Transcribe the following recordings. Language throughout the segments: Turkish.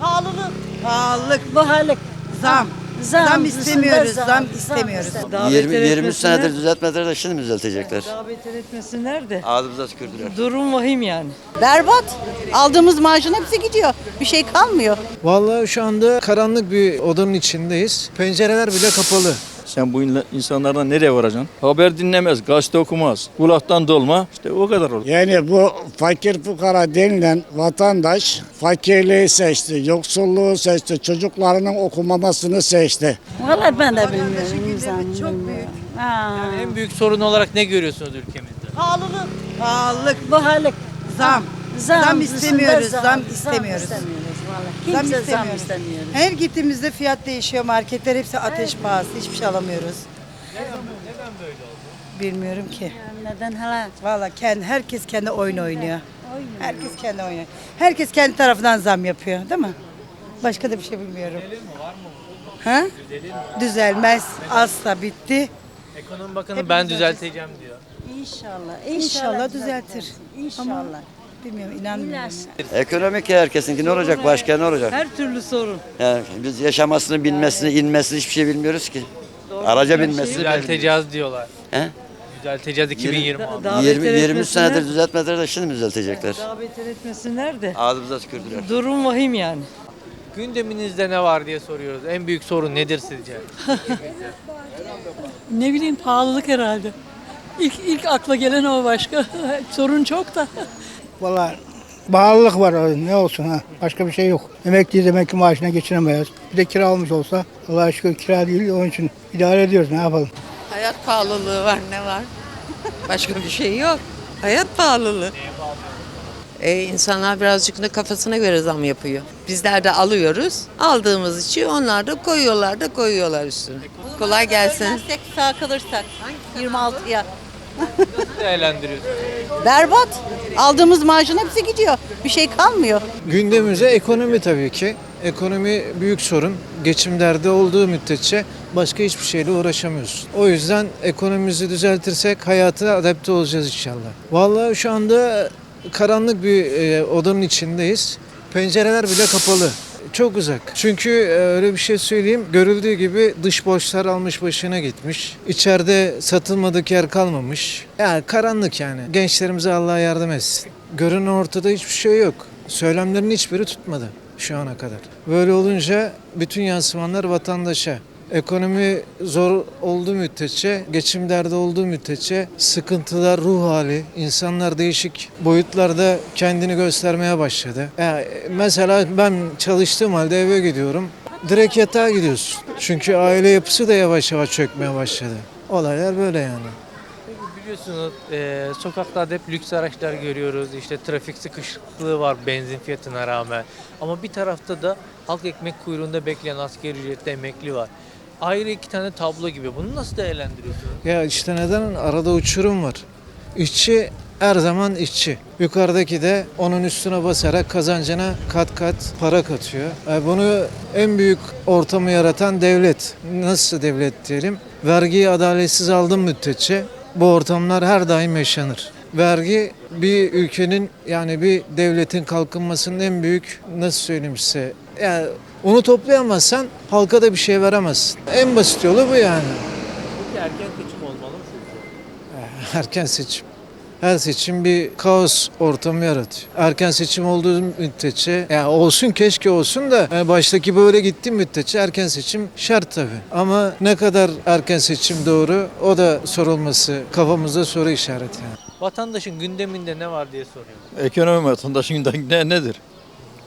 Pahalılık. Pahalılık, Bahalık. zam. Zam, Zam istemiyoruz, zam, zam istemiyoruz. Daha 20, beter 23 etmesinler. senedir düzeltmediler de şimdi mi düzeltecekler? Beter etmesinler de. Ağzımıza tükürdüler. Durum vahim yani. Berbat. Aldığımız maaşın hepsi gidiyor. Bir şey kalmıyor. Vallahi şu anda karanlık bir odanın içindeyiz. Pencereler bile kapalı. Sen bu insanlardan nereye varacaksın? Haber dinlemez, gazete okumaz, kulaktan dolma. İşte o kadar olur. Yani bu fakir fukara denilen vatandaş fakirliği seçti, yoksulluğu seçti, çocuklarının okumamasını seçti. Valla ben de bilmiyorum. Zam, çok büyük. Ha. En büyük sorun olarak ne görüyorsunuz ülkemizde? Pahalılık. Pahalılık, Bahalık. zam. Zam, Zam istemiyoruz, zam Zam istemiyoruz. istemiyoruz vallahi. Zam Kimse zam istemiyoruz. istemiyor. Her gittiğimizde fiyat değişiyor. Marketler hepsi ateş pahası. Hiçbir şey alamıyoruz. Bilmiyorum ki. Neden hala? Vallahi kendi, herkes kendi oyun oynuyor. Herkes kendi oynuyor. Herkes kendi tarafından zam yapıyor değil mi? Başka da bir şey bilmiyorum. Ha? Düzelmez. Asla bitti. Ekonomi Bakanı ben düzelteceğim diyor. İnşallah. İnşallah düzeltir. İnşallah. Bilmiyorum inanmıyorum. Ekonomik ya herkesinki ne olacak başka ne olacak? Her türlü sorun. Yani biz yaşamasını, bilmesini, inmesini hiçbir şey bilmiyoruz ki. Araca binmesini bilmiyoruz. Düzelteceğiz diyorlar. He? Düzelteceğiz 2026. Daha 20, beter 23 etmesinler. senedir düzeltmediler de şimdi mi düzeltecekler? Daha beter etmesinler de. Ağzımıza tükürdüler. Durum vahim yani. Gündeminizde ne var diye soruyoruz. En büyük sorun nedir sizce? Ne bileyim pahalılık herhalde. İlk, ilk akla gelen o başka. Sorun çok da. Valla bağlılık var ne olsun ha. Başka bir şey yok. Emekliyiz emekli maaşına geçinemeyiz. Bir de kira almış olsa Allah'a şükür kira değil onun için idare ediyoruz ne yapalım. Hayat pahalılığı var ne var? Başka bir şey yok. Hayat pahalılığı. E, insanlar birazcık da kafasına göre zam yapıyor. Bizler de alıyoruz. Aldığımız için onlar da koyuyorlar da koyuyorlar üstüne. Kolay gelsin. Ölmezsek sağ kalırsak 26'ya. Değerlendiriyorsunuz. Berbat. Aldığımız maaşın hepsi gidiyor. Bir şey kalmıyor. Gündemimize ekonomi tabii ki. Ekonomi büyük sorun. Geçim derdi olduğu müddetçe başka hiçbir şeyle uğraşamıyorsun. O yüzden ekonomimizi düzeltirsek hayata adapte olacağız inşallah. Vallahi şu anda karanlık bir e, odanın içindeyiz. Pencereler bile kapalı. Çok uzak. Çünkü e, öyle bir şey söyleyeyim. Görüldüğü gibi dış borçlar almış başına gitmiş. İçeride satılmadık yer kalmamış. Yani karanlık yani. Gençlerimize Allah yardım etsin. Görünen ortada hiçbir şey yok. Söylemlerin hiçbiri tutmadı şu ana kadar. Böyle olunca bütün yansımanlar vatandaşa. Ekonomi zor olduğu müddetçe, geçim derdi olduğu müddetçe sıkıntılar, ruh hali, insanlar değişik boyutlarda kendini göstermeye başladı. Yani mesela ben çalıştığım halde eve gidiyorum, direkt yatağa gidiyorsun. Çünkü aile yapısı da yavaş yavaş çökmeye başladı. Olaylar böyle yani. Biliyorsunuz e, sokaklarda hep lüks araçlar görüyoruz. İşte trafik sıkışıklığı var benzin fiyatına rağmen. Ama bir tarafta da halk ekmek kuyruğunda bekleyen asgari ücretli emekli var. Ayrı iki tane tablo gibi. Bunu nasıl değerlendiriyorsunuz? Ya işte neden? Arada uçurum var. İşçi her zaman işçi. Yukarıdaki de onun üstüne basarak kazancına kat kat para katıyor. E, Bunu en büyük ortamı yaratan devlet. Nasıl devlet diyelim? Vergiyi adaletsiz aldığın müddetçe bu ortamlar her daim yaşanır. Vergi bir ülkenin yani bir devletin kalkınmasının en büyük nasıl söyleyeyim size yani onu toplayamazsan halka da bir şey veremezsin. En basit yolu bu yani. Peki erken seçim olmalı mı sizce? Erken seçim. Her seçim bir kaos ortamı yaratıyor. Erken seçim olduğu müddetçe, ya olsun keşke olsun da yani baştaki böyle gitti müddetçe erken seçim şart tabii. Ama ne kadar erken seçim doğru o da sorulması kafamızda soru işareti yani. Vatandaşın gündeminde ne var diye soruyoruz. Ekonomi vatandaşın da ne, nedir?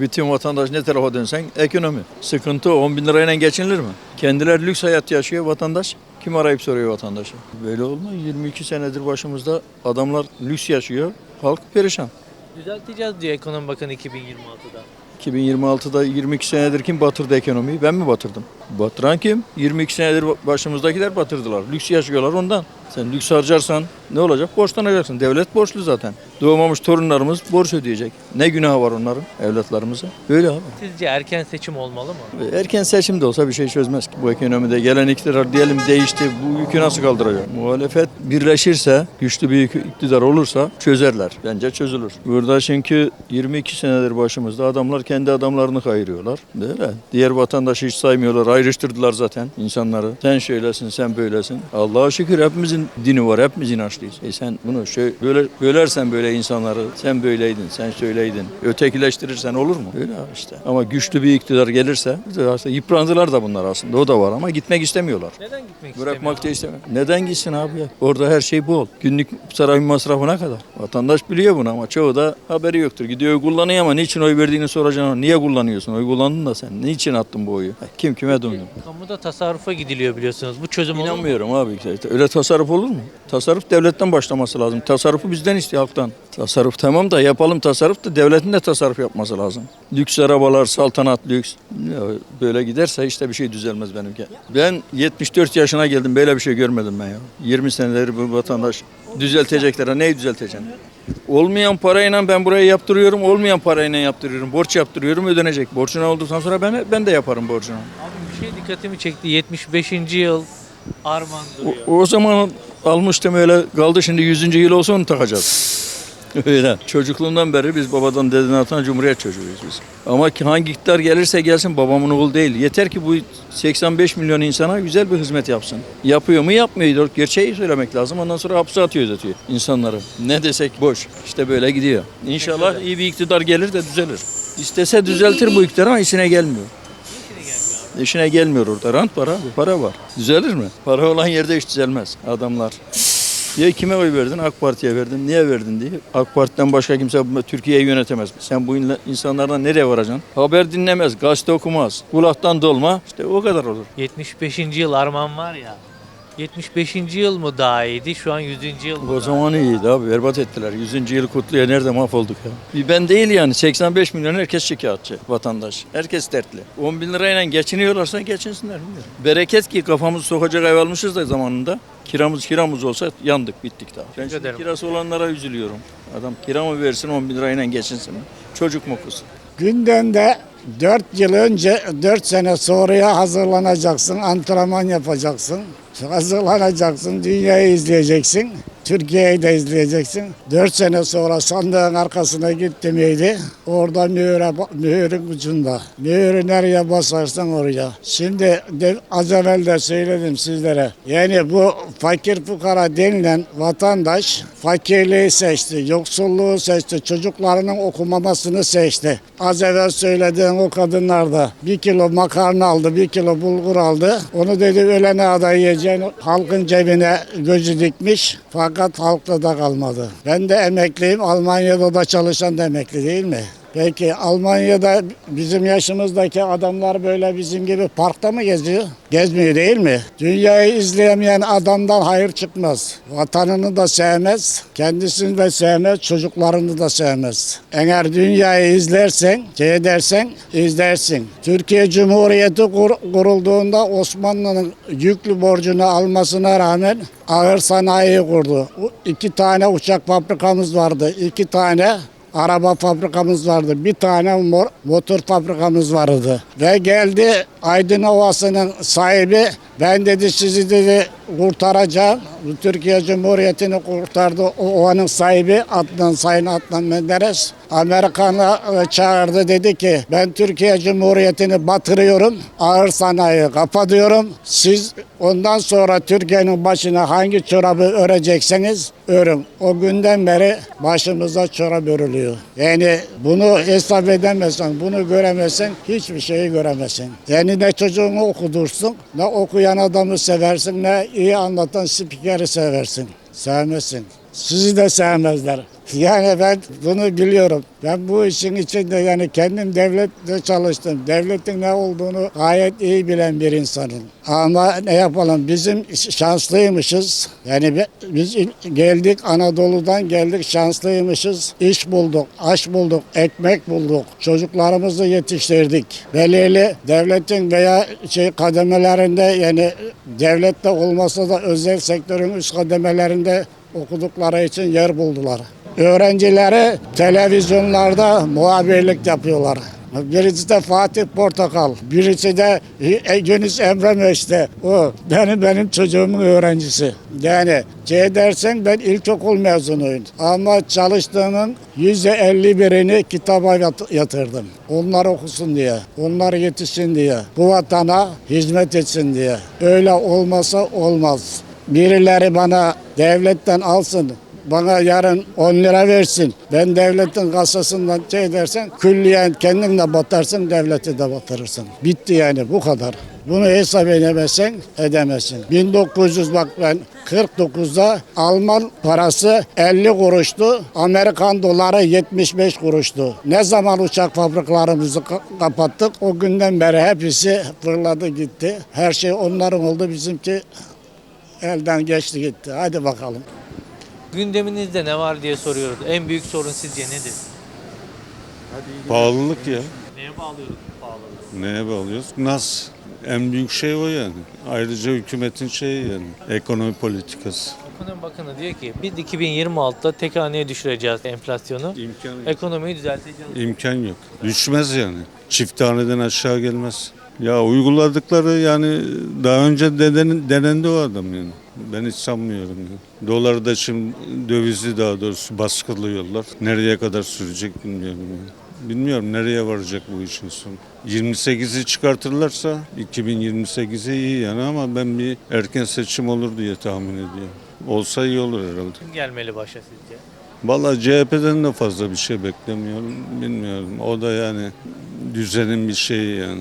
Bütün vatandaş ne tarafa dönsen ekonomi. Sıkıntı 10 bin lirayla geçinilir mi? Kendileri lüks hayat yaşıyor vatandaş. Kim arayıp soruyor vatandaşa? Böyle olma 22 senedir başımızda adamlar lüks yaşıyor. Halk perişan. Düzelteceğiz diyor Ekonomi Bakanı 2026'da. 2026'da 22 senedir kim batırdı ekonomiyi? Ben mi batırdım? Batıran kim? 22 senedir başımızdakiler batırdılar. Lüks yaşıyorlar ondan. Sen lüks harcarsan ne olacak? Borçlanacaksın. Devlet borçlu zaten. Doğmamış torunlarımız borç ödeyecek. Ne günahı var onların evlatlarımıza? Böyle abi. Sizce erken seçim olmalı mı? Erken seçim de olsa bir şey çözmez ki. Bu ekonomide gelen iktidar diyelim değişti. Bu yükü nasıl kaldıracak? Muhalefet birleşirse, güçlü bir iktidar olursa çözerler. Bence çözülür. Burada çünkü 22 senedir başımızda adamlar kendi adamlarını kayırıyorlar. Böyle. Diğer vatandaşı hiç saymıyorlar. Ayrıştırdılar zaten insanları. Sen şöylesin, sen böylesin. Allah'a şükür hepimizin dini var. Hepimiz inançlıyız. E sen bunu şöyle, böyle bölersen böyle insanları sen böyleydin, sen şöyleydin. Ötekileştirirsen olur mu? Öyle işte. Ama güçlü bir iktidar gelirse aslında yıprandılar da bunlar aslında. O da var ama gitmek istemiyorlar. Neden gitmek Bırakmak da istemiyor. Neden gitsin abi ya? Orada her şey bol. Günlük saray masrafına kadar. Vatandaş biliyor bunu ama çoğu da haberi yoktur. Gidiyor kullanıyor ama niçin oy verdiğini soracaksın. ama Niye kullanıyorsun? Oy kullandın da sen. Niçin attın bu oyu? Kim kime dönüyor? Kamuda tasarrufa gidiliyor biliyorsunuz. Bu çözüm olur mu? İnanmıyorum abi. Öyle tasarruf olur mu? Tasarruf devletten başlaması lazım. Tasarrufu bizden istiyor halktan. Tasarruf tamam da yapalım tasarruf da devletin de tasarruf yapması lazım. Lüks arabalar, saltanat lüks. Ya böyle giderse işte bir şey düzelmez benimki. Ben 74 yaşına geldim böyle bir şey görmedim ben ya. 20 senedir bu vatandaş düzeltecekler. Neyi düzelteceksin? Olmayan parayla ben burayı yaptırıyorum, olmayan parayla yaptırıyorum. Borç yaptırıyorum, ödenecek. Borcuna olduktan sonra ben ben de yaparım borcunu. Şey dikkatimi çekti. 75. yıl Arman duruyor. O, o zaman almıştım öyle kaldı şimdi 100. yıl olsa onu takacağız. Öyle. Çocukluğumdan beri biz babadan dededen atan cumhuriyet çocuğuyuz biz. Ama ki hangi iktidar gelirse gelsin babamın oğlu değil. Yeter ki bu 85 milyon insana güzel bir hizmet yapsın. Yapıyor mu yapmıyor. Gerçeği söylemek lazım. Ondan sonra hapse atıyor ödetiyor insanları. Ne desek boş. İşte böyle gidiyor. İnşallah iyi bir iktidar gelir de düzelir. İstese düzeltir bu iktidar ama işine gelmiyor. İşine gelmiyor orada. Rant var abi. Para var. Düzelir mi? Para olan yerde iş düzelmez. Adamlar. Diye kime oy verdin? AK Parti'ye verdim. Niye verdin diye. AK Parti'den başka kimse Türkiye'yi yönetemez. Sen bu insanlardan nereye varacaksın? Haber dinlemez, gazete okumaz. Kulaktan dolma. İşte o kadar olur. 75. yıl Arman var ya. 75. yıl mı daha iyiydi? Şu an 100. yıl mı? O daha zaman iyiydi abi. Berbat ettiler. 100. yılı kutluya nerede mahvolduk ya. Bir ben değil yani. 85 milyon herkes şikayetçi vatandaş. Herkes dertli. 10 bin lirayla geçiniyorlarsa geçinsinler. bilmiyorum. Bereket ki kafamızı sokacak ev almışız da zamanında. Kiramız kiramız olsa yandık bittik daha. Ben şimdi ederim. kirası olanlara üzülüyorum. Adam kira mı versin 10 bin lirayla geçinsin. Çocuk mu okusun? Gündemde 4 yıl önce 4 sene sonraya hazırlanacaksın, antrenman yapacaksın. Hazırlanacaksın, dünyayı izleyeceksin. Türkiye'yi de izleyeceksin. 4 sene sonra sandığın arkasına gitti miydi? Orada mühüre, mühürün ucunda. Mühürü nereye basarsan oraya. Şimdi de, az evvel de söyledim sizlere. Yani bu fakir fukara denilen vatandaş fakirliği seçti, yoksulluğu seçti, çocuklarının okumamasını seçti. Az evvel söylediğim o kadınlar da bir kilo makarna aldı, bir kilo bulgur aldı. Onu dedi ölene kadar yiyeceğini halkın cebine gözü dikmiş. Fakat halkta da kalmadı. Ben de emekliyim. Almanya'da da çalışan da emekli değil mi? Peki Almanya'da bizim yaşımızdaki adamlar böyle bizim gibi parkta mı geziyor? Gezmiyor değil mi? Dünyayı izleyemeyen adamdan hayır çıkmaz. Vatanını da sevmez, kendisini de sevmez, çocuklarını da sevmez. Eğer dünyayı izlersen, şey edersen izlersin. Türkiye Cumhuriyeti kur- kurulduğunda Osmanlı'nın yüklü borcunu almasına rağmen ağır sanayi kurdu. İki tane uçak fabrikamız vardı, iki tane araba fabrikamız vardı. Bir tane motor fabrikamız vardı. Ve geldi Aydın Ovası'nın sahibi ben dedi sizi dedi kurtaracağım. Türkiye Cumhuriyeti'ni kurtardı. O ovanın sahibi Adnan Sayın Adnan Menderes. Amerikan'a e, çağırdı dedi ki ben Türkiye Cumhuriyeti'ni batırıyorum. Ağır sanayi kapatıyorum. Siz ondan sonra Türkiye'nin başına hangi çorabı örecekseniz örün. O günden beri başımıza çorap örülüyor. Yani bunu hesap edemezsen, bunu göremezsen hiçbir şeyi göremezsin. Yani ne çocuğunu okudursun, ne okuyan adamı seversin, ne iyi anlatan spikeri seversin. Sevmezsin. Sizi de sevmezler. Yani ben bunu biliyorum. Ben bu işin içinde yani kendim devlette çalıştım. Devletin ne olduğunu gayet iyi bilen bir insanım. Ama ne yapalım bizim şanslıymışız. Yani bi- biz geldik Anadolu'dan geldik şanslıymışız. İş bulduk, aş bulduk, ekmek bulduk. Çocuklarımızı yetiştirdik. Belirli devletin veya şey kademelerinde yani devlette olmasa da özel sektörün üst kademelerinde okudukları için yer buldular. Öğrencileri televizyonlarda muhabirlik yapıyorlar. Birisi de Fatih Portakal, birisi de Yunus Emre Meşte. O benim benim çocuğumun öğrencisi. Yani şey dersen ben ilkokul mezunuyum. Ama çalıştığımın yüzde elli birini kitaba yat- yatırdım. Onlar okusun diye, onlar yetişsin diye, bu vatana hizmet etsin diye. Öyle olmasa olmaz. Birileri bana devletten alsın, bana yarın 10 lira versin. Ben devletin kasasından şey dersen külliyen kendin de batarsın, devleti de batırırsın. Bitti yani bu kadar. Bunu hesap edemezsen edemezsin. 1900 bak ben 49'da Alman parası 50 kuruştu. Amerikan doları 75 kuruştu. Ne zaman uçak fabrikalarımızı ka- kapattık o günden beri hepsi fırladı gitti. Her şey onların oldu bizimki elden geçti gitti. Hadi bakalım. Gündeminizde ne var diye soruyoruz. En büyük sorun sizce nedir? Pahalılık ya. Neye bağlıyoruz pahalılığı? Neye bağlıyoruz? Nas. En büyük şey o yani. Ayrıca hükümetin şeyi yani. Ekonomi politikası. Ekonomi Bakanı diyor ki biz 2026'da tek haneye düşüreceğiz enflasyonu. İmkan yok. Ekonomiyi düzelteceğiz. İmkan yok. Düşmez yani. Çift taneden aşağı gelmez. Ya uyguladıkları yani daha önce deden, denendi o adam yani. Ben hiç sanmıyorum. Yani. Doları da şimdi dövizi daha doğrusu baskılıyorlar. Nereye kadar sürecek bilmiyorum. Yani. Bilmiyorum nereye varacak bu işin sonu. 28'i çıkartırlarsa 2028'e iyi yani ama ben bir erken seçim olur diye tahmin ediyorum. Olsa iyi olur herhalde. Kim gelmeli başa sizce? Vallahi CHP'den de fazla bir şey beklemiyorum. Bilmiyorum. O da yani düzenin bir şeyi yani.